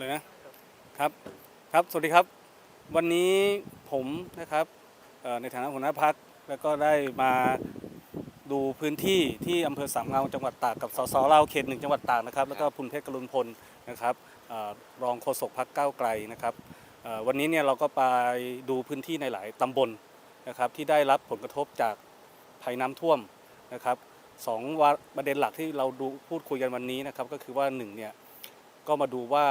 เลยนะครับครับ สวัสดีครับ วันนี้ผมนะครับเอ่อในฐานะหัวหน้าพักแล้วก็ได้มาดูพื้นที่ที่อำเภอสามเงาจังหวัดตากกับสสเราวเขตหนึ่งจังหวัดตากนะครับ แล้วก็คุณเพชรกรุณพลนะครับเอ่อรองโฆษกพักก้าวไกลนะครับเอ่อวันนี้เนี่ยเราก็ไปดูพื้นที่ในหลายตำบลนะครับที่ได้รับผลกระทบจากภัยน้ำท่วมนะครับสองวาประเด็นหลักที่เราดูพูดคุยกันวันนี้นะครับก็คือว่าหนึ่งเนี่ยก็มาดูว่า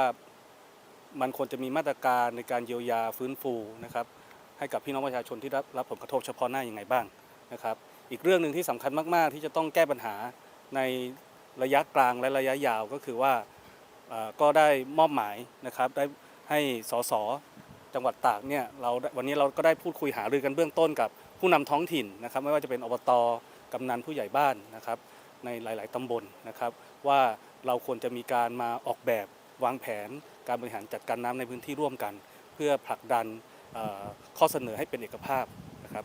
มันควรจะมีมาตรการในการเยียวยาฟื้นฟูนะครับให้กับพี่น้องประชาชนที่รับรับผลกระทบเฉพาะหน้าอย่างไงบ้างนะครับ อีกเรื่องหนึ่งที่สำคัญมาก ๆ ที่จะต้องแก้ปัญหาในระยะกลางและระยะยาวก็คือว่าก็ได้มอบหมายนะครับได้ให้สสจังหวัดตากเนี่ยเราวันนี้เราก็ได้พูดคุยหารือกันเบื้องต้นกับผู้นำท้องถิ่นนะครับ ไม่ว่าจะเป็นอบตกำนันผู้ใหญ่บ้านนะครับ ในหลาย ๆตำบลนะครับ ว่าเราควรจะมีการมาออกแบบ วางแผนการบริหารจัดการน้ำในพื้นที่ร่วมกัน เพื่อผลักดันข้อเสนอให้เป็นเอกภาพนะครับ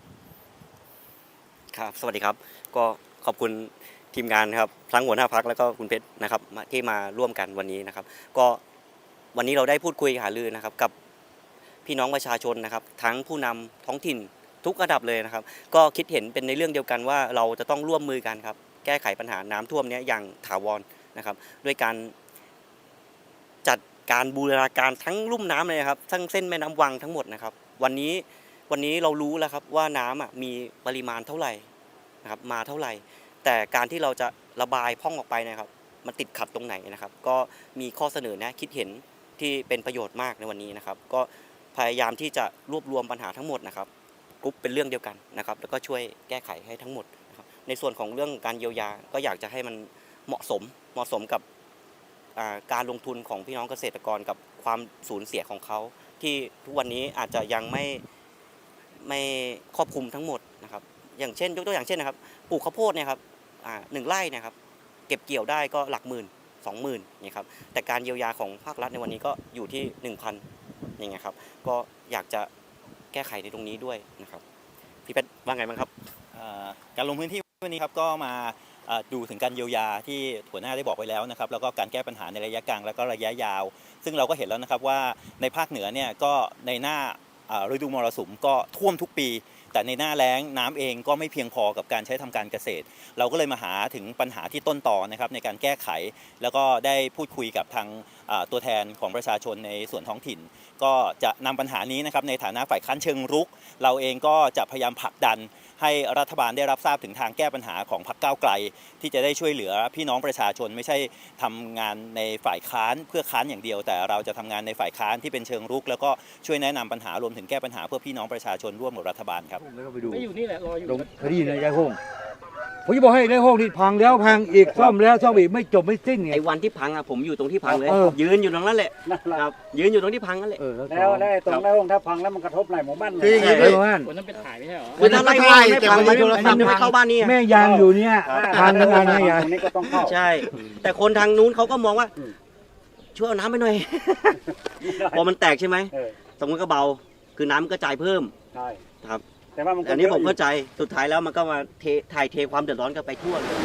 ครับ สวัสดีครับ ก็ขอบคุณทีมงานนะครับทั้งหัวหน้าพักแล้วก็คุณเพชรนะครับที่มาร่วมกันวันนี้นะครับ ก็วันนี้เราได้พูดคุยหารือนะครับ กับพี่น้องประชาชนนะครับ ทั้งผู้นำท้องถิ่นทุกระดับเลยนะครับ ก็คิดเห็นเป็นในเรื่องเดียวกันว่าเราจะต้องร่วมมือกันครับ แก้ไขปัญหาน้ำท่วมนี้อย่างถาวรนะครับ ด้วยการ จัดการบูรณาการทั้งลุ่มน้ำเลยนะครับ ทั้งเส้นแม่น้ำวังทั้งหมดนะครับ วันนี้วันนี้เรารู้แล้วครับว่าน้ำอะมีปริมาณเท่าไหร่นะครับมาเท่าไหร่ แต่การที่เราจะระบายพ่องออกไปนะครับ มันติดขัดตรงไหนนะครับ ก็มีข้อเสนอแนะคิดเห็นที่เป็นประโยชน์มากในวันนี้นะครับ ก็พยายามที่จะรวบรวมปัญหาทั้งหมดนะครับกรุ๊ปเป็นเรื่องเดียวกันนะครับ แล้วก็ช่วยแก้ไขให้ทั้งหมดนะครับในส่วนของเรื่องการเยียวยาก็อยากจะให้มันเหมาะสมเหมาะสมกับ การลงทุนของพี่น้องเกษตรกรกับความสูญเสียของเขา ที่ทุกวันนี้อาจจะยังไม่ไม่ครอบคลุมทั้งหมดนะครับ อย่างเช่น ยกตัวอย่างเช่นนะครับปลูกข้าวโพดเนี่ยครับหนึ่งไร่นะครับ เก็บเกี่ยวได้ก็หลักหมื่นสองหมื่นนี่ครับแต่การเยียวยาของภาครัฐในวันนี้ก็อยู่ที่หนึ่งพันอย่างเงี้ยครับก็อยากจะแก้ไขในตรงนี้ด้วยนะครับพี่เพชรว่าไงบ้างครับการลงพื้นที่วันนี้ครับก็มา ดูถึงการเยียวยาที่หัวหน้าได้บอกไว้แล้วนะครับแล้วก็การแก้ปัญหาในระยะกลางแล้วก็ระยะยาว ซึ่งเราก็เห็นแล้วนะครับว่าในภาคเหนือเนี่ยก็ในหน้าฤดูมรสุมก็ท่วมทุกปี แต่ในหน้าแล้งน้ำเองก็ไม่เพียงพอกับการใช้ทำการเกษตร เราก็เลยมาหาถึงปัญหาที่ต้นต่อนะครับในการแก้ไข แล้วก็ได้พูดคุยกับทาง ตัวแทนของประชาชนในส่วนท้องถิ่น ก็จะนำปัญหานี้นะครับในฐานะฝ่ายค้านเชิงรุก เราเองก็จะพยายามผลักดันให้รัฐบาลได้รับทราบถึงทางแก้ปัญหาของพรรคก้าวไกล ที่จะได้ช่วยเหลือพี่น้องประชาชนไม่ใช่ทำงานในฝ่ายค้านเพื่อค้านอย่างเดียว แต่เราจะทำงานในฝ่ายค้านที่เป็นเชิงรุก แล้วก็ช่วยแนะนำปัญหารวมถึงแก้ปัญหาเพื่อพี่น้องประชาชนร่วมกับรัฐบาลครับแล้วก็ไปดูไม่อยู่นี่แหละรออยู่ลงคดีในยายห้อง ผมจะบอกให้ในห้องนี่พังแล้วพังอีกซ่อมแล้วซ่อมอีกไม่จบไม่สิ้นไง ไอ้วันที่พังอะผมอยู่ตรงที่พังเลย เออ ยืนอยู่ตรงนั้นแหละครับยืนอยู่ตรงที่พังนั่นแหละ เออแล้วแล้วแล้วไอ้ตรงหน้าห้องถ้าพังแล้วมันกระทบไหนหมู่บ้านคืออย่างนี้ใช่พี่บ้านวันนั้นเป็นถ่ายไม่ใช่เหรอ คือถ้าไล่ไม่ไม่พังมันมันไม่เข้าบ้านนี่อะแม่ยางอยู่เนี่ยพังทั้งงานแม่ยางตรงนี้ก็ต้องเข้าใช่ แต่คนทางนู้นเขาก็มองว่า ช่วยเอาน้ำไปหน่อย พอมันแตกใช่ไหมเออตรงนั้นก็เบา คือน้ำมันก็จ่ายเพิ่ม ใช่ครับ แต่ว่ามันก็อันนี้ผมเยอะเข้าใจสุดท้ายแล้วมันก็มาเทถ่ายเทความเดือดร้อนกันไปทั่วเลย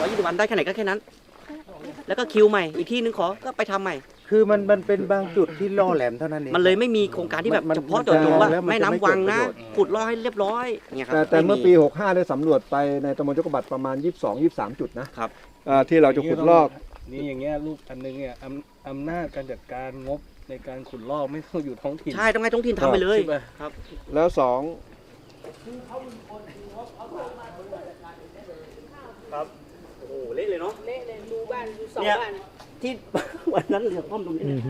ร้อยยี่สิบวันได้แค่ไหนก็แค่นั้น แล้วก็คิวใหม่ อีกที่นึงขอก็ไปทำใหม่ คือมันมันเป็นบางจุดที่ล่อแหลมเท่านั้นเองมันเลยไม่มีโครงการที่แบบมันเฉพาะเจาะจงว่าแล้วมันแม่จะไม่น้ำวังนะเกิดประโยชน์ขุดล่อให้เรียบร้อยเนี่ยครับแต่แต่เมื่อไปี 65 ได้สำรวจไปในตำบลจกบัตรประมาณ 22 23 จุดนะครับอ่าที่เราจะขุดลอก นี่อย่างเงี้ยรูปอันนึงเนี่ยอำอำนาจการจัดการงบในการขุดลอกไม่ต้องอยู่ท้องถิ่นใช่ต้องให้ท้องถิ่นทำไปเลย ใช่ปะครับแล้วสองโอ้โหเละเลยเนาะเละเลยดูบ้านดูเสาเนี่ยบ้าน ที่ วันนั้นเหลือป้อมตรงนี้เนี่ย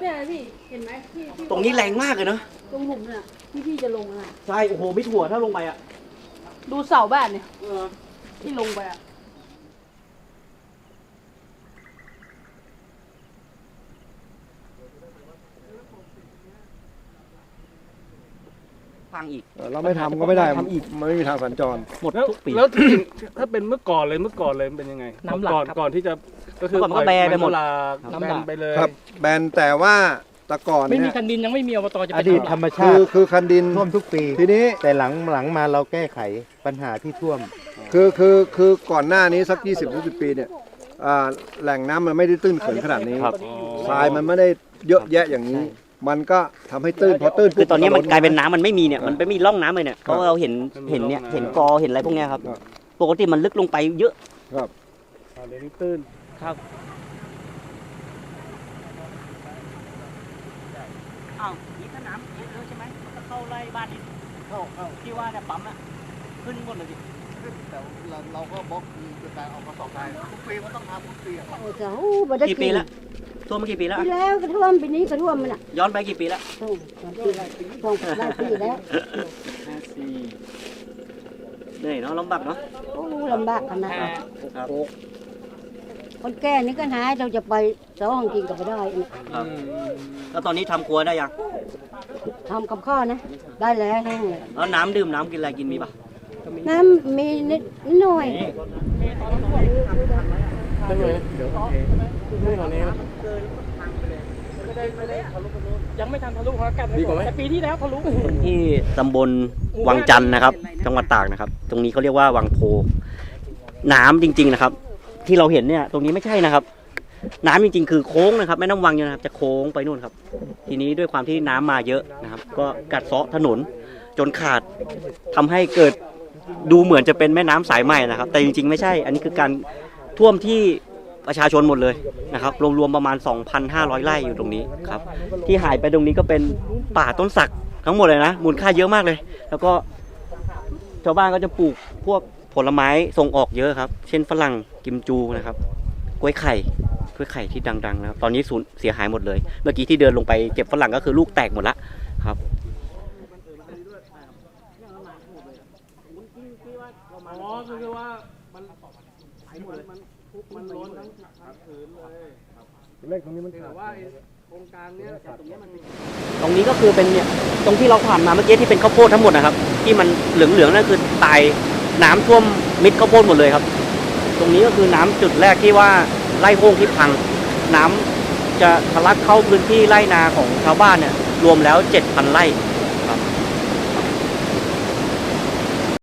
เนี่ยพี่เห็นไหมที่ที่ตรงนี้แรงมากเลยเนาะตรงผมน่ะที่พี่จะลงน่ะใช่โอ้โหไม่ถั่วถ้าลงไปอะดูเสาบ้านเนี่ยที่ลงไปอะพังอีกเอ่อเราไม่ทำก็ไม่ได้มันมันไม่มีทางสัญจร หมดแล้วทุกปี แล้วที่จริงถ้าเป็นเมื่อก่อนเลยเมื่อก่อนเลยมันเป็นยังไงน้ำหลักก่อนครับ ก่อนที่จะ ก็คือเมื่อก่อนมันก็แบนไปหมดลาน้ำหลักแบนไปเลยครับแบนแต่ว่าแต่ก่อนไม่มีเนี่ยคันดินยังไม่มีอบตจะอไปดีตทำธรรมคืชาอติคือคันดิน ท่วมทุกปี ทีนี้แต่หลังหลังมาเราแก้ไขปัญหาที่ท่วม คือคือคือก่อนหน้านี้สัก 20 30 ปีเนี่ยอ่าแหล่งน้ำมันไม่ได้ตื้นเขินขนาดนี้ครับ ทรายมันไม่ได้เยอะแยะอย่างนี้ มันก็ทำให้ตื้นพอตื้นคือตอนนี้มันล้กลายเป็นน้ำมันไม่มีเนี่ยมันไม่มีร่องน้ำเลยเนี่ยเพราะว่าเราเห็นเห็นเนี่ยเห็นกอเห็นอะไรพวกเนี้ยครับครับปกติมันลึกลงไปเยอะครับเดี๋ยวนี้ตื้น ครับอ้าวนี่ถ้าน้ำเยอะใช่ไหมมันก็เข้าไล่บ้านนี้เข้าเข้าที่ว่าเนี่ยปั๊มอะขึ้นหมดเลยดิเราก็บล็อกคือการเอากระสอบทรายทุกปีมันต้องทำทุกปีอะโอ้เจ้าบ่ได้กี่ปีละท่วมมากี่ปีแล้วปีแล้วก็ท่วมปีนี้ก็ท่วมมันอะย้อนไปกี่ปีแล้วท่วมสองปีท่วมหลายปีแล้วเหนื่อยเนาะลำบากเนาะโอ้ลำบากขนาดนั้นครับ คนแก่นี่ก็หายเราจะไปสองกินก็ไม่ได้อีกครับแล้วตอนนี้ทำครัวได้ยังทำกับข้าวนะ ได้แล้วแห้งเลยแล้วน้ำดื่มน้ำกินอะไรกินมีปะน้ำมีนิดนิดหน่อยยังไม่ทันทะลุครับกันแต่ปีที่แล้วทะลุที่ตำบลวังจันทร์นะครับ จังหวัดตากนะครับ ตรงนี้เขาเรียกว่าวังโพน้ำจริง ๆนะครับ ที่เราเห็นเนี่ยตรงนี้ไม่ใช่นะครับ น้ำจริงๆ คือโค้งนะครับแม่น้ำวังเนี่ยนะครับจะโค้งไปนู่นครับ ทีนี้ด้วยความที่น้ำมาเยอะนะครับ ก็กัดเซาะถนนจนขาดทำให้เกิดดูเหมือนจะเป็นแม่น้ำสายใหม่นะครับ แต่จริงๆ ไม่ใช่ อันนี้คือการท่วมที่ประชาชนหมดเลยนะครับ รวมๆประมาณ 2,500 ไร่อยู่ตรงนี้ครับ ที่หายไปตรงนี้ก็เป็นป่าต้นสักทั้งหมดเลยนะมูลค่าเยอะมากเลย แล้วก็ชาวบ้านก็จะปลูกพวก ผลไม้ส่งออกเยอะครับ เช่นฝรั่งกิมจูนะครับกล้วยไข่กล้วยไข่ที่ดังๆนะครับตอนนี้สูญเสียหายหมดเลย เมื่อกี้ที่เดินลงไปเก็บฝรั่งก็คือลูกแตกหมดละครับอ๋อคือว่ามันไหลหมดเลยมันมันล้นทั้งทั้งผืนเลยเลขตรงนี้มันแต่ว่าไอ้โครงการเนี้ยตรงนี้มันตรงนี้ก็คือเป็นเนี่ยตรงที่เราผ่านมาเมื่อกี้ที่เป็นข้าวโพดทั้งหมดนะครับ ที่มันเหลืองๆนั่นคือตาย น้ำท่วมมิดข้าวโพดหมดเลยครับ ตรงนี้ก็คือน้ำจุดแรกที่ว่าไร่โค้งที่พัง น้ำจะทะลักเข้าพื้นที่ไร่นาของชาวบ้านเนี่ยรวมแล้ว 7,000ไร่